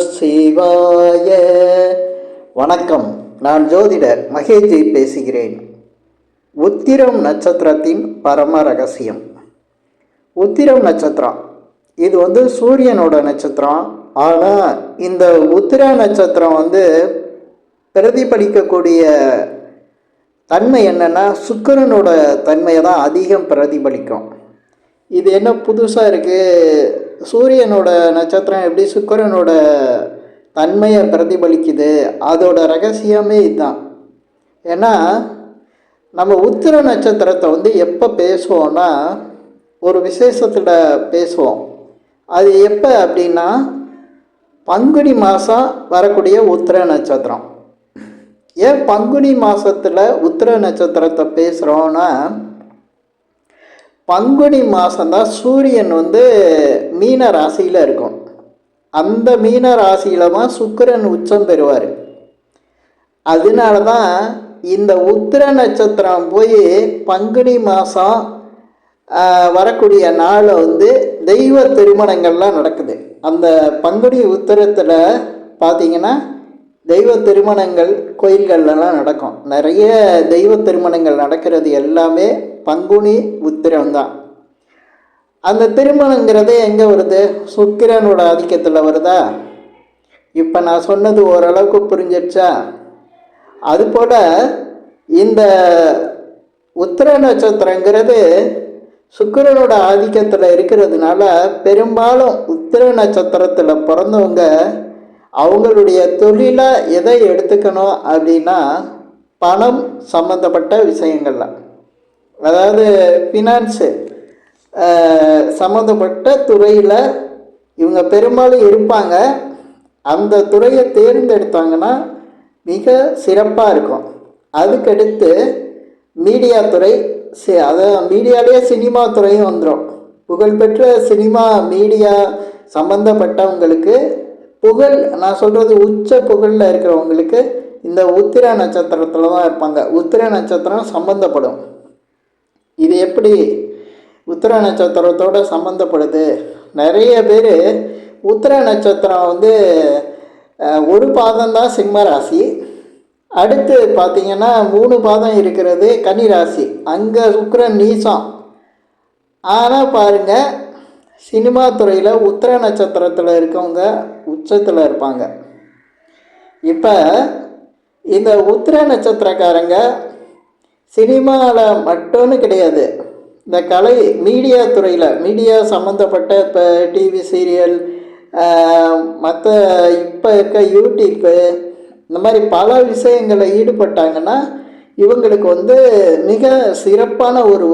சிவாய வணக்கம். நான் ஜோதிடர் மகேஜி பேசுகிறேன். உத்திரம் நட்சத்திரத்தின் பரம ரகசியம். உத்திரம் நட்சத்திரம். இது வந்து சூரியனோட நட்சத்திரம். ஆனால் இந்த உத்திர நட்சத்திரம் வந்து பிரதிபலிக்கக்கூடிய தன்மை என்னென்னா சுக்கிரனோட தன்மையை தான் அதிகம் பிரதிபலிக்கும். இது என்ன புதுசாக இருக்குது சூரியனோட நட்சத்திரம் எப்படி சுக்கிரனோட தன்மையை பிரதிபலிக்குது? அதோட ரகசியமே இதுதான். ஏன்னா நம்ம உத்திர நட்சத்திரத்தை வந்து எப்போ பேசுவோம்னா ஒரு விசேஷத்தில் பேசுவோம். அது எப்போ அப்படின்னா பங்குனி மாதம் வரக்கூடிய உத்திர நட்சத்திரம். ஏன் பங்குனி மாதத்தில் உத்திர நட்சத்திரத்தை பேசுகிறோன்னா பங்குனி மாதம்தான் சூரியன் வந்து மீன ராசியில் இருக்கும். அந்த மீன ராசியில் தான் உச்சம் பெறுவார். அதனால தான் இந்த உத்திர நட்சத்திரம் போய் பங்குனி மாதம் வரக்கூடிய நாளில் வந்து தெய்வ திருமணங்கள்லாம் நடக்குது. அந்த பங்குனி உத்திரத்தில் பார்த்திங்கன்னா தெய்வ திருமணங்கள் கோயில்கள்லாம் நடக்கும். நிறைய தெய்வ திருமணங்கள் நடக்கிறது எல்லாமே பங்குனி உத்திரம் தான் அந்த திருமணங்கிறது எங்கே வருது? சுக்கிரனோட ஆதிக்கத்தில் வருதா? இப்போ நான் சொன்னது ஓரளவுக்கு புரிஞ்சிடுச்சா அதுபோல் இந்த உத்திர நட்சத்திரங்கிறது சுக்கிரனோட ஆதிக்கத்தில் இருக்கிறதுனால பெரும்பாலும் உத்திர நட்சத்திரத்தில் பிறந்தவங்க அவங்களுடைய தொழிலை எதை எடுத்துக்கணும் அப்படின்னா பணம் சம்மந்தப்பட்ட விஷயங்கள்லாம் அதாவது ஃபினான்ஸு சம்மந்தப்பட்ட துறையில் இவங்க பெரும்பாலும் இருப்பாங்க. அந்த துறையை தேர்ந்தெடுத்தாங்கன்னா மிக சிறப்பாக இருக்கும். அதுக்கடுத்து மீடியா துறை சி அதான் மீடியாலேயே சினிமா துறையும் வந்துடும் புகழ்பெற்ற சினிமா மீடியா சம்மந்தப்பட்டவங்களுக்கு புகழ் நான் சொல்கிறது உச்ச புகழில் இருக்கிறவங்களுக்கு இந்த உத்திர நட்சத்திரத்தில் தான் இருப்பாங்க. உத்திர நட்சத்திரம் சம்மந்தப்படும் இது எப்படி உத்திர நட்சத்திரத்தோடு சம்மந்தப்படுது நிறைய பேர் உத்திர நட்சத்திரம் வந்து ஒரு பாதம் தான் சிம்ம ராசி. அடுத்து பார்த்திங்கன்னா மூணு பாதம் இருக்கிறது கன்னி ராசி. அங்கே சுக்கரன் நீசம். ஆனால் பாருங்கள் சினிமா துறையில் உத்திர நட்சத்திரத்தில் இருக்கவங்க உச்சத்தில் இருப்பாங்க. இப்போ இந்த உத்திர நட்சத்திரக்காரங்க சினிமாவில் மட்டும்னு கிடையாது. இந்த கலை மீடியா துறையில் மீடியா சம்மந்தப்பட்ட இப்போ டிவி சீரியல் மற்ற இப்போ இருக்க யூடியூப்பு இந்த மாதிரி பல விஷயங்களில் ஈடுபட்டாங்கன்னா இவங்களுக்கு வந்து மிக சிறப்பான ஒரு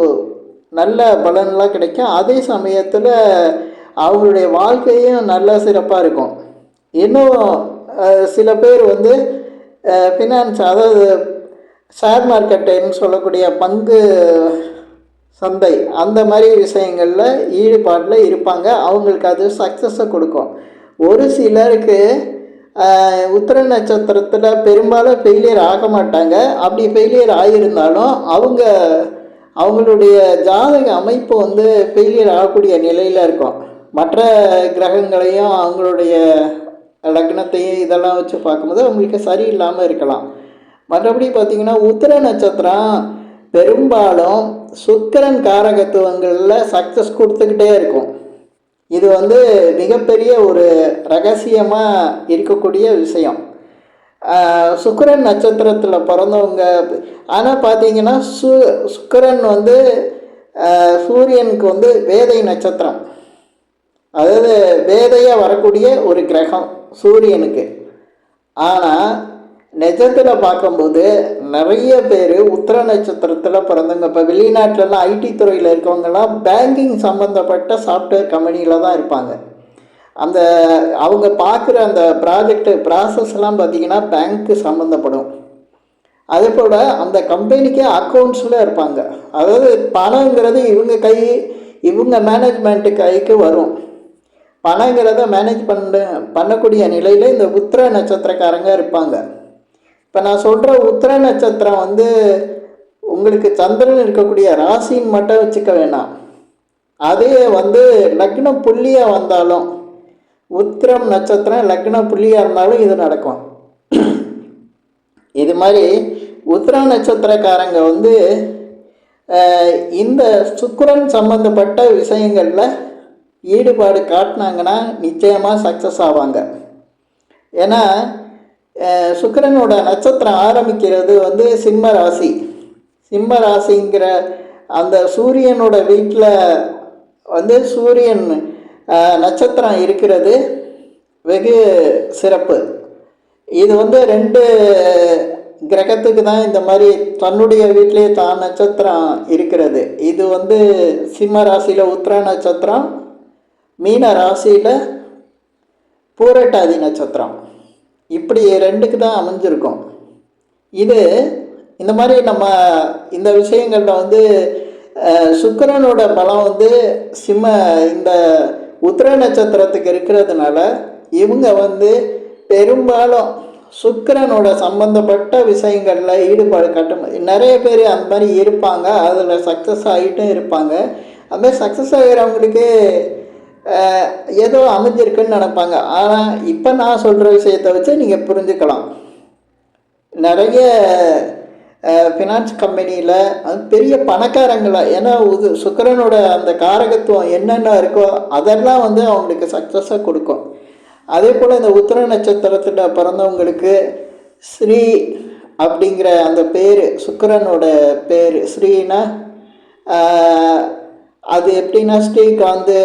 நல்ல பலன்லாம் கிடைக்கும். அதே சமயத்தில் அவங்களுடைய வாழ்க்கையும் நல்ல சிறப்பாக இருக்கும். இன்னும் சில பேர் வந்து ஃபினான்ஸ் அதாவது ஷேர் மார்க்கெட்டுன்னு சொல்லக்கூடிய பங்கு சந்தை அந்த மாதிரி விஷயங்களில் ஈடுபாட்டில் இருப்பாங்க. அவங்களுக்கு அது சக்ஸஸை கொடுக்கும். ஒரு சிலருக்கு உத்திர நட்சத்திரத்தில் பெரும்பாலும் ஃபெயிலியர் ஆக மாட்டாங்க. அப்படி ஃபெயிலியர் ஆகியிருந்தாலும் அவங்க அவங்களுடைய ஜாதக அமைப்பு வந்து ஃபெயிலியர் ஆகக்கூடிய நிலையில் இருக்கும். மற்ற கிரகங்களையும் அவங்களுடைய லக்னத்தையும் இதெல்லாம் வச்சு பார்க்கும்போது அவங்களுக்கு சரியில்லாமல் இருக்கலாம். மற்றபடி பார்த்திங்கன்னா உத்திர நட்சத்திரம் பெரும்பாலும் சுக்கரன் காரகத்துவங்களில் சக்ஸஸ் கொடுத்துக்கிட்டே இருக்கும். இது வந்து மிகப்பெரிய ஒரு ரகசியமாக இருக்கக்கூடிய விஷயம். சுக்கரன் நட்சத்திரத்தில் பிறந்தவங்க ஆனால் பார்த்தீங்கன்னா சு சுக்கரன் வந்து சூரியனுக்கு வந்து வேதை நட்சத்திரம். அதாவது வேதையாக வரக்கூடிய ஒரு கிரகம் சூரியனுக்கு. ஆனால் நிஜத்தில் பார்க்கும்போது நிறைய பேர் உத்திர நட்சத்திரத்தில் பிறந்தவங்க. இப்போ வெளிநாட்டிலலாம் ஐடி துறையில் இருக்கவங்கலாம் பேங்கிங் சம்மந்தப்பட்ட சாஃப்ட்வேர் கம்பெனியில் தான் இருப்பாங்க. அந்த அவங்க பார்க்குற அந்த ப்ராஜெக்ட் ப்ராசஸ்லாம் பார்த்திங்கன்னா பேங்க்கு சம்மந்தப்படும் அதே போல் அந்த கம்பெனிக்கே அக்கௌண்ட்ஸில் இருப்பாங்க. அதாவது பணங்கிறது இவங்க கை இவங்க மேனேஜ்மெண்ட்டு கைக்கு வரும். பணங்கிறத மேனேஜ் பண்ண பண்ணக்கூடிய நிலையில் இந்த உத்திர நட்சத்திரக்காரங்க இருப்பாங்க. இப்போ நான் சொல்கிற உத்திர நட்சத்திரம் வந்து உங்களுக்கு சந்திரன் இருக்கக்கூடிய ராசின்னு மட்டும் வச்சுக்க வேணாம். அதே வந்து லக்னம் புள்ளியாக வந்தாலும் உத்திரம் நட்சத்திரம் லக்ன புள்ளியாக இருந்தாலும் இது நடக்கும். இது மாதிரி உத்திர நட்சத்திரக்காரங்க வந்து இந்த சுக்கரன் சம்பந்தப்பட்ட விஷயங்களில் ஈடுபாடு காட்டினாங்கன்னா நிச்சயமாக சக்ஸஸ் ஆவாங்க. ஏன்னா சுக்கிரனோட நட்சத்திரம் ஆரம்பிக்கிறது வந்து சிம்ம ராசி. சிம்ம ராசிங்கிற அந்த சூரியனோட வீட்டில் வந்து சூரியன் நட்சத்திரம் இருக்கிறது. வெகு சிறப்பு. இது வந்து ரெண்டு கிரகத்துக்கு தான் இந்த மாதிரி தன்னுடைய வீட்டிலேயே தான் நட்சத்திரம் இருக்கிறது. இது வந்து சிம்ம ராசியில் உத்திர நட்சத்திரம் மீன ராசியில் பூரட்டாதி நட்சத்திரம். இப்படி ரெண்டுக்கு தான் அமைஞ்சிருக்கும். இது இந்த மாதிரி நம்ம இந்த விஷயங்களில் வந்து சுக்கரனோட பலம் வந்து சிம்ம இந்த உத்திர நட்சத்திரத்துக்கு இருக்கிறதுனால இவங்க வந்து பெரும்பாலும் சுக்கரனோட சம்பந்தப்பட்ட விஷயங்களில் ஈடுபாடு காட்டும். நிறைய பேர் அந்த மாதிரி இருப்பாங்க. அதில் சக்ஸஸ் ஆகிட்டும் இருப்பாங்க. அதுமாதிரி சக்ஸஸ் ஆகிறவங்களுக்கு ஏதோ அமைஞ்சிருக்குன்னு நினப்பாங்க. ஆனால் இப்போ நான் சொல்கிற விஷயத்தை வச்சு நீங்கள் புரிஞ்சுக்கலாம். நிறைய ஃபினான்ஸ் கம்பெனியில் அது பெரிய பணக்காரங்களா ஏன்னா இது சுக்கிரனோட அந்த காரகத்துவம் என்னென்ன இருக்கோ அதெல்லாம் வந்து அவங்களுக்கு சக்ஸஸாக கொடுக்கும். அதே போல் இந்த உத்திர நட்சத்திரத்தில் பிறந்தவங்களுக்கு ஸ்ரீ அப்படிங்கிற அந்த பேர் சுக்கரனோட பேர் ஸ்ரீனா அது எப்படின்னா ஸ்ரீகாந்த்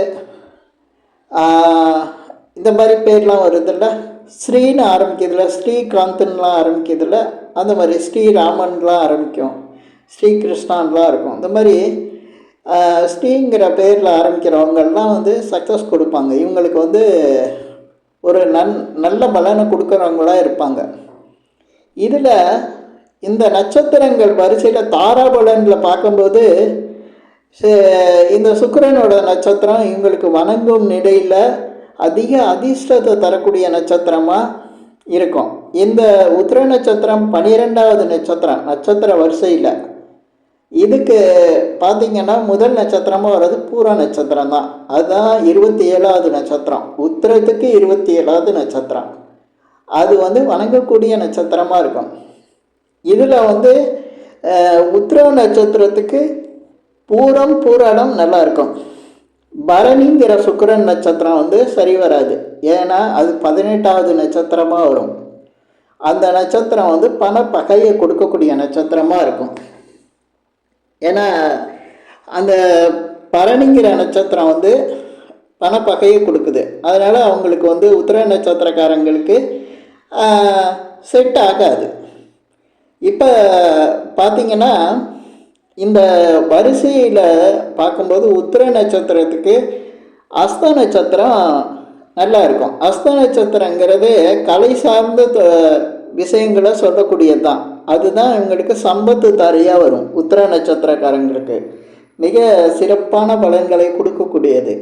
இந்த மாதிரி பேர்லாம் வருதுல்ல. ஸ்ரீன்னு ஆரம்பிக்கிறதுல ஸ்ரீகாந்தன்லாம் ஆரம்பிக்கிறதுல அந்த மாதிரி ஸ்ரீராமன்லாம் ஆரம்பிக்கும். ஸ்ரீகிருஷ்ணான்லாம் இருக்கும். இந்த மாதிரி ஸ்ரீங்கிற பேரில் ஆரம்பிக்கிறவங்கெல்லாம் வந்து சக்ஸஸ் கொடுப்பாங்க. இவங்களுக்கு வந்து ஒரு நன் நல்ல பலனை கொடுக்குறவங்களா இருப்பாங்க. இதில் இந்த நட்சத்திரங்கள் வரிசையில் தாராபலனில் பார்க்கும்போது இந்த சுக்கரனோட நட்சத்திரம் இவங்களுக்கு வணங்கும் நிலையில் அதிக அதிர்ஷ்டத்தை தரக்கூடிய நட்சத்திரமாக இருக்கும். இந்த உத்திர நட்சத்திரம் பன்னிரெண்டாவது நட்சத்திரம் நட்சத்திர வரிசையில். இதுக்கு பார்த்தீங்கன்னா முதல் நட்சத்திரமாக வர்றது பூர நட்சத்திரம் தான் அதுதான் இருபத்தி ஏழாவது நட்சத்திரம். உத்திரத்துக்கு இருபத்தி ஏழாவது நட்சத்திரம். அது வந்து வணங்கக்கூடிய நட்சத்திரமாக இருக்கும். இதில் வந்து உத்திர நட்சத்திரத்துக்கு பூரம் பூராடம் நல்லா இருக்கும் பரணிங்கிற சுக்கிரன் நட்சத்திரம் வந்து சரி வராது. ஏன்னா அது பதினெட்டாவது நட்சத்திரமாக வரும். அந்த நட்சத்திரம் வந்து பண பகையை கொடுக்கக்கூடிய நட்சத்திரமாக இருக்கும். ஏன்னா அந்த பரணிங்கிற நட்சத்திரம் வந்து பணப்பகையை கொடுக்குது. அதனால் அவங்களுக்கு வந்து உத்திர நட்சத்திரக்காரங்களுக்கு செட் ஆகாது. இப்போ பார்த்தீங்கன்னா இந்த வரிசையில் பார்க்கும்போது உத்திர நட்சத்திரத்துக்கு அஸ்த நட்சத்திரம் நல்லா இருக்கும். அஸ்த நட்சத்திரங்கிறது கலை சார்ந்த த- விஷயங்களை சொல்லக்கூடியது தான் அதுதான் இவங்களுக்கு சம்பத்து தாரையாக வரும் உத்திர நட்சத்திரக்காரங்களுக்கு. மிக சிறப்பான பலன்களை கொடுக்கக்கூடியது.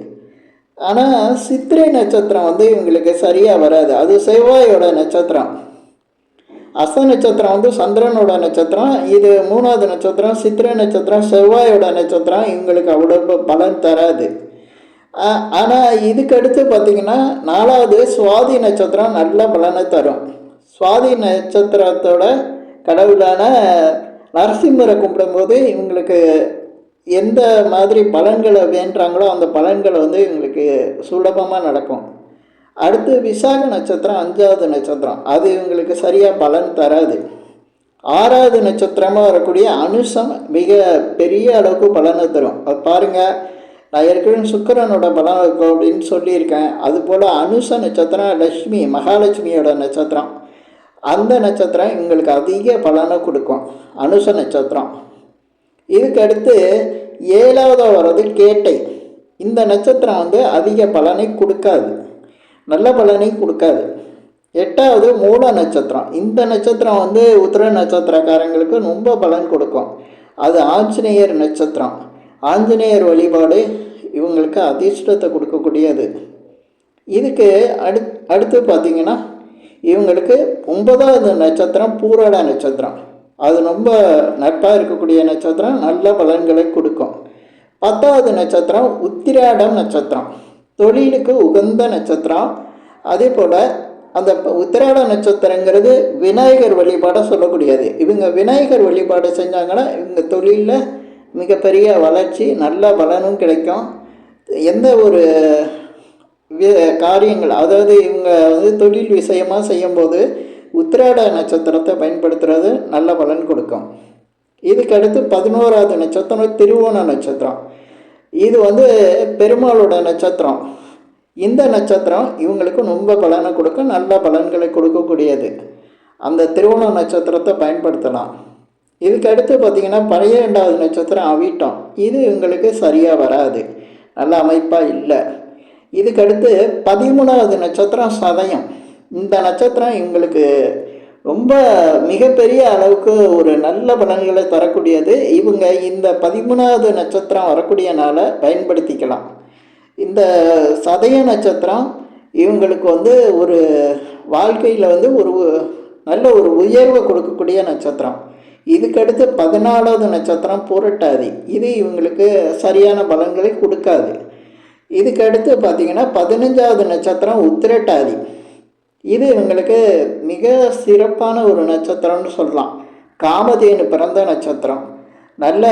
ஆனால் சித்திரை நட்சத்திரம் வந்து இவங்களுக்கு சரியாக வராது. அது செவ்வாயோட நட்சத்திரம். அஸ்த நட்சத்திரம் வந்து சந்திரனோட நட்சத்திரம் இது மூணாவது நட்சத்திரம் சித்திரை நட்சத்திரம் செவ்வாயோட நட்சத்திரம் இவங்களுக்கு அவ்வளோ பலன் தராது. ஆனால் இதுக்கு அடுத்து பார்த்தீங்கன்னா நாலாவது சுவாதி நட்சத்திரம் நல்ல பலனை தரும். சுவாதி நட்சத்திரத்தோட கடவுளான நரசிம்மரை கும்பிடும்போது இவங்களுக்கு எந்த மாதிரி பலன்களை வேண்டுறாங்களோ அந்த பலன்களை வந்து இவங்களுக்கு சுலபமாக நடக்கும். அடுத்து விசாக நட்சத்திரம் அஞ்சாவது நட்சத்திரம். அது இவங்களுக்கு சரியாக பலன் தராது. ஆறாவது நட்சத்திரமாக வரக்கூடிய அனுஷம் மிக பெரிய அளவுக்கு பலனை தரும். அது பாருங்கள் நான் ஏற்கனவே சுக்கிரனோட பலம் இருக்கும் அப்படின்னு சொல்லியிருக்கேன். அதுபோல் அனுஷ நட்சத்திரம் லக்ஷ்மி மகாலட்சுமியோட நட்சத்திரம். அந்த நட்சத்திரம் எங்களுக்கு அதிக பலனை கொடுக்கும். அனுஷ நட்சத்திரம். இதுக்கு அடுத்து ஏழாவதாக வர்றது கேட்டை. இந்த நட்சத்திரம் வந்து அதிக பலனை கொடுக்காது. நல்ல பலனை கொடுக்காது. எட்டாவது மூல நட்சத்திரம். இந்த நட்சத்திரம் வந்து உத்திர நட்சத்திரக்காரங்களுக்கு ரொம்ப பலன் கொடுக்கும். அது ஆஞ்சநேயர் நட்சத்திரம். ஆஞ்சநேயர் வழிபாடு இவங்களுக்கு அதிர்ஷ்டத்தை கொடுக்கக்கூடியது. இதுக்கு அடு அடுத்து பார்த்தீங்கன்னா இவங்களுக்கு ஒன்பதாவது நட்சத்திரம் பூராட நட்சத்திரம். அது ரொம்ப நட்பாக இருக்கக்கூடிய நட்சத்திரம். நல்ல பலன்களை கொடுக்கும். பத்தாவது நட்சத்திரம் உத்திராடம் நட்சத்திரம். தொழிலுக்கு உகந்த நட்சத்திரம். அதே போல் அந்த உத்திராட நட்சத்திரங்கிறது விநாயகர் வழிபாடை சொல்லக்கூடியது. இவங்க விநாயகர் வழிபாடு செஞ்சாங்கன்னா இவங்க தொழிலில் மிகப்பெரிய வளர்ச்சி நல்ல பலனும் கிடைக்கும். எந்த ஒரு வி- காரியங்கள் அதாவது இவங்க வந்து தொழில் விஷயமாக செய்யும்போது உத்திராட நட்சத்திரத்தை பயன்படுத்துறது நல்ல பலன் கொடுக்கும். இதுக்கு அடுத்து பதினோராவது நட்சத்திரம் திருவோண நட்சத்திரம். இது வந்து பெருமாளோட நட்சத்திரம். இந்த நட்சத்திரம் இவங்களுக்கு ரொம்ப பலனை கொடுக்க நல்ல பலன்களை கொடுக்கக்கூடியது. அந்த திருவோண நட்சத்திரத்தை பயன்படுத்தலாம். இதுக்கு அடுத்து பார்த்திங்கன்னா பனிரெண்டாவது நட்சத்திரம் அவிட்டம். இது இவங்களுக்கு சரியாக வராது. நல்ல அமைப்பாக இல்லை. இதுக்கடுத்து பதிமூணாவது நட்சத்திரம் சதயம். இந்த நட்சத்திரம் இவங்களுக்கு ரொம்ப மிகப்பெரிய அளவுக்கு ஒரு நல்ல பலன்களை தரக்கூடியது. இவங்க இந்த பதிமூணாவது நட்சத்திரம் வரக்கூடியனால பயன்படுத்திக்கலாம். இந்த சதய நட்சத்திரம் இவங்களுக்கு வந்து ஒரு வாழ்க்கையில் வந்து ஒரு நல்ல ஒரு உயர்வை கொடுக்கக்கூடிய நட்சத்திரம். இதுக்கடுத்து பதினாலாவது நட்சத்திரம் புரட்டாதி. இது இவங்களுக்கு சரியான பலன்களை கொடுக்காது. இதுக்கு அடுத்து பார்த்தீங்கன்னா பதினஞ்சாவது நட்சத்திரம் உத்திரட்டாதி. இது இவங்களுக்கு மிக சிறப்பான ஒரு நட்சத்திரம்னு சொல்லலாம். காமதேனு பிறந்த நட்சத்திரம். நல்ல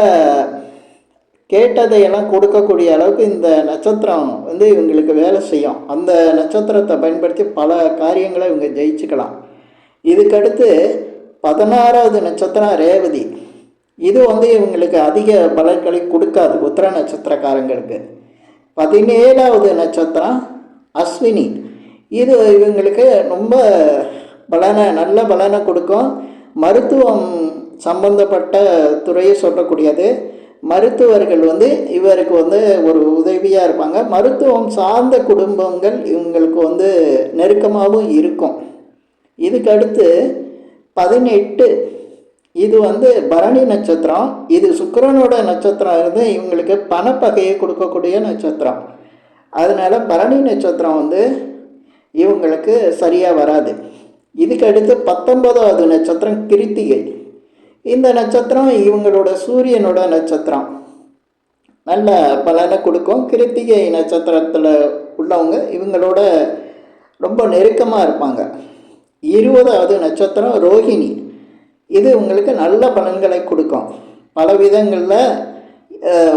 கேட்டதையெல்லாம் கொடுக்கக்கூடிய அளவுக்கு இந்த நட்சத்திரம் வந்து இவங்களுக்கு வேலை செய்யும். அந்த நட்சத்திரத்தை பயன்படுத்தி பல காரியங்களை இவங்க ஜெயிச்சுக்கலாம். இதுக்கடுத்து பதினாறாவது நட்சத்திரம் ரேவதி. இது வந்து இவங்களுக்கு அதிக பலன்களை கொடுக்காது உத்திர நட்சத்திரக்காரங்களுக்கு. பதினேழாவது நட்சத்திரம் அஸ்வினி. இது இவங்களுக்கு ரொம்ப பலனை நல்ல பலனை கொடுக்கும். மருத்துவம் சம்பந்தப்பட்ட துறையை சொல்லக்கூடியது. மருத்துவர்கள் வந்து இவருக்கு வந்து ஒரு உதவியாக இருப்பாங்க. மருத்துவம் சார்ந்த குடும்பங்கள் இவங்களுக்கு வந்து நெருக்கமாகவும் இருக்கும். இதுக்கு அடுத்து பதினெட்டு இது வந்து பரணி நட்சத்திரம். இது சுக்கரனோட நட்சத்திரம் இருந்து இவங்களுக்கு பணப்பகையை கொடுக்கக்கூடிய நட்சத்திரம். அதனால் பரணி நட்சத்திரம் வந்து இவங்களுக்கு சரியாக வராது. இதுக்கு அடுத்து பத்தொன்பதாவது நட்சத்திரம் கிருத்திகை. இந்த நட்சத்திரம் இவங்களோட சூரியனோட நட்சத்திரம். நல்ல பலனை கொடுக்கும். கிருத்திகை நட்சத்திரத்தில் உள்ளவங்க இவங்களோட ரொம்ப நெருக்கமாக இருப்பாங்க. இருபதாவது நட்சத்திரம் ரோஹிணி. இது உங்களுக்கு நல்ல பலன்களை கொடுக்கும். பல விதங்களில்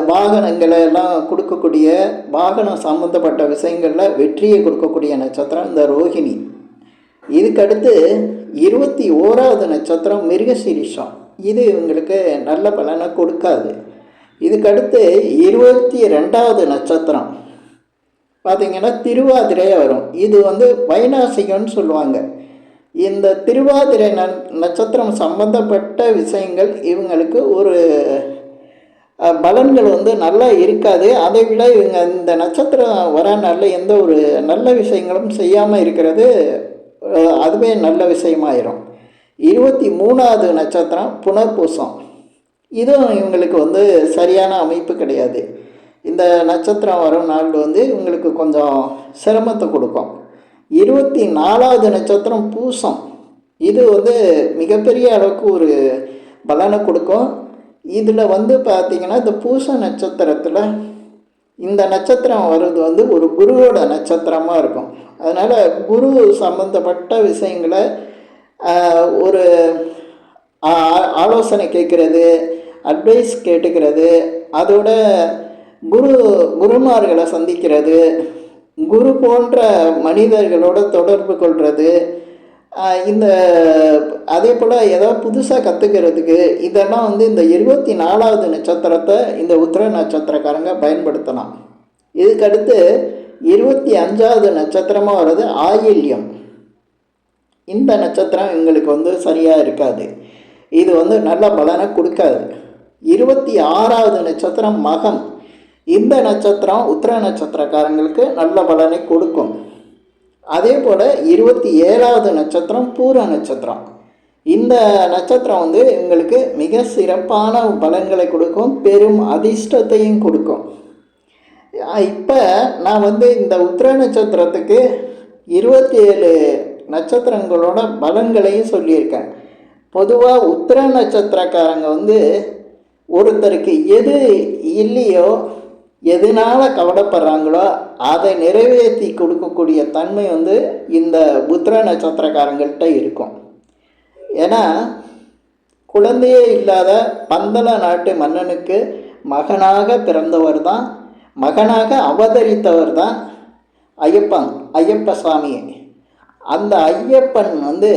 வாகனங்களை எல்லாம் கொடுக்கக்கூடிய வாகனம் சம்மந்தப்பட்ட விஷயங்களில் வெற்றியை கொடுக்கக்கூடிய நட்சத்திரம் இந்த ரோஹிணி. இதுக்கடுத்து இருபத்தி ஓராவது நட்சத்திரம் மிருகசீரிஷம். இது இவங்களுக்கு நல்ல பலனை கொடுக்காது. இதுக்கடுத்து இருபத்தி ரெண்டாவது நட்சத்திரம். பார்த்திங்கன்னா திருவாதிரையாக வரும். இது வந்து வைநாசிகம்னு சொல்லுவாங்க. இந்த திருவாதிரை ந நட்சத்திரம் சம்பந்தப்பட்ட விஷயங்கள் இவங்களுக்கு ஒரு பலன்கள் வந்து நல்லா இருக்காது. அதை விட இவங்க இந்த நட்சத்திரம் வர நல்ல எந்த ஒரு நல்ல விஷயங்களும் செய்யாமல் இருக்கிறது அதுவே நல்ல விஷயமாயிரும். இருபத்தி மூணாவது நட்சத்திரம் புனர்பூசம். இதுவும் இவங்களுக்கு வந்து சரியான அமைப்பு கிடையாது. இந்த நட்சத்திரம் வரும் நாள் வந்து இவங்களுக்கு கொஞ்சம் சிரமத்தை கொடுக்கும். இருபத்தி நாலாவது நட்சத்திரம் பூசம். இது வந்து மிகப்பெரிய அளவுக்கு ஒரு பலனை கொடுக்கும். இதில் வந்து பார்த்திங்கன்னா இந்த பூச நட்சத்திரத்தில் இந்த நட்சத்திரம் வர்றது வந்து ஒரு குருவோட நட்சத்திரமாக இருக்கும். அதனால் குரு சம்மந்தப்பட்ட விஷயங்களை ஒரு ஆ- ஆலோசனை கேட்குறது அட்வைஸ் கேட்டுக்கிறது அதோட குரு குருமார்களை சந்திக்கிறது குரு போன்ற மனிதர்களோட தொடர்பு கொள்வது இந்த அதே போல் ஏதாவது புதுசாக கற்றுக்கிறதுக்கு இதெல்லாம் வந்து இந்த இருபத்தி நாலாவது நட்சத்திரத்தை இந்த உத்திர நட்சத்திரக்காரங்க பயன்படுத்தலாம். இதுக்கடுத்து இருபத்தி அஞ்சாவது நட்சத்திரமாக வர்றது ஆயில்யம். இந்த நட்சத்திரம் எங்களுக்கு வந்து சரியாக இருக்காது. இது வந்து நல்ல பலனை கொடுக்காது. இருபத்தி ஆறாவது நட்சத்திரம் மகம். இந்த நட்சத்திரம் உத்திர நட்சத்திரக்காரங்களுக்கு நல்ல பலனை கொடுக்கும். அதே போல் இருபத்தி ஏழாவது நட்சத்திரம் பூர நட்சத்திரம். இந்த நட்சத்திரம் வந்து எங்களுக்கு மிக சிறப்பான பலன்களை கொடுக்கும் பெரும் அதிர்ஷ்டத்தையும் கொடுக்கும். இப்போ நான் வந்து இந்த உத்திர நட்சத்திரத்துக்கு இருபத்தி ஏழு நட்சத்திரங்களோட பலன்களையும் சொல்லியிருக்கேன். பொதுவாக உத்திர நட்சத்திரக்காரங்க வந்து ஒருத்தருக்கு எது இல்லையோ எதனால் கவலைப்படுறாங்களோ அதை நிறைவேற்றி கொடுக்கக்கூடிய தன்மை வந்து இந்த புத்திர நட்சத்திரக்காரங்கள்ட்ட இருக்கும். ஏன்னா குழந்தையே இல்லாத பந்தள நாட்டு மன்னனுக்கு மகனாக பிறந்தவர் தான் மகனாக அவதரித்தவர் தான் ஐயப்பன் ஐயப்ப சாமி அந்த ஐயப்பன் வந்து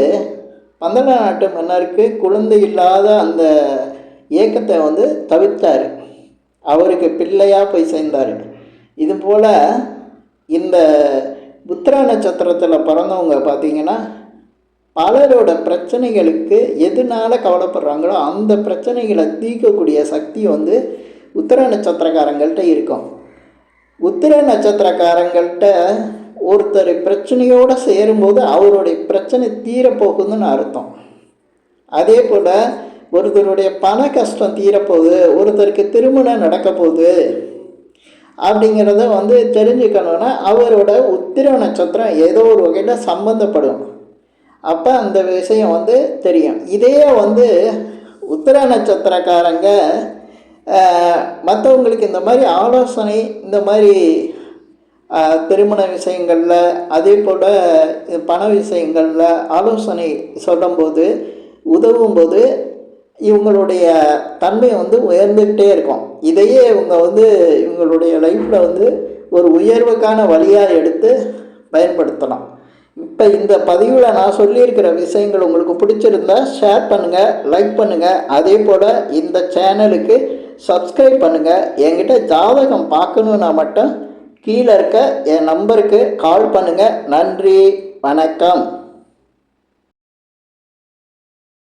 பந்தள நாட்டு மன்னருக்கு குழந்தை இல்லாத அந்த இயக்கத்தை வந்து தவிர்த்தார். அவருக்கு பிள்ளையாக போய் சேர்ந்தார். இது போல் இந்த புத்திர நட்சத்திரத்தில் பிறந்தவங்க பார்த்தீங்கன்னா பலரோட பிரச்சனைகளுக்கு எதனால கவலைப்படுறாங்களோ அந்த பிரச்சனைகளை தீர்க்கக்கூடிய சக்தி வந்து உத்திர நட்சத்திரக்காரங்கள்ட்ட இருக்கும். உத்திர நட்சத்திரக்காரங்கள்ட்ட ஒருத்தர் பிரச்சனையோடு சேரும்போது அவருடைய பிரச்சனை தீரப்போகுதுன்னு அர்த்தம். அதே போல் ஒருத்தருடைய பண கஷ்டம் தீரப்போகுது ஒருத்தருக்கு திருமணம் நடக்க போகுது அப்படிங்கிறத வந்து தெரிஞ்சுக்கணுன்னா அவரோட உத்திர நட்சத்திரம் ஏதோ ஒரு வகையில் சம்மந்தப்படும் அப்போ அந்த விஷயம் வந்து தெரியும். இதே வந்து உத்திர நட்சத்திரக்காரங்க மற்றவங்களுக்கு இந்த மாதிரி ஆலோசனை இந்த மாதிரி திருமண விஷயங்களில் அதே போல் பண விஷயங்களில் ஆலோசனை சொல்லும்போது உதவும்போது இவங்களுடைய தன்மை வந்து உயர்ந்துக்கிட்டே இருக்கும். இதையே இவங்க வந்து இவங்களுடைய லைஃப்பில் வந்து ஒரு உயர்வுக்கான வழியாக எடுத்து பயன்படுத்தலாம் இப்போ இந்த பதிவில் நான் சொல்லியிருக்கிற விஷயங்கள் உங்களுக்கு பிடிச்சிருந்தா ஷேர் பண்ணுங்கள் லைக் பண்ணுங்கள் அதே போல் இந்த சேனலுக்கு சப்ஸ்கிரைப் பண்ணுங்கள் என்கிட்ட ஜாதகம் பார்க்கணுன்னா மட்டும் கீழே இருக்க என் நம்பருக்கு கால் பண்ணுங்கள் நன்றி வணக்கம்.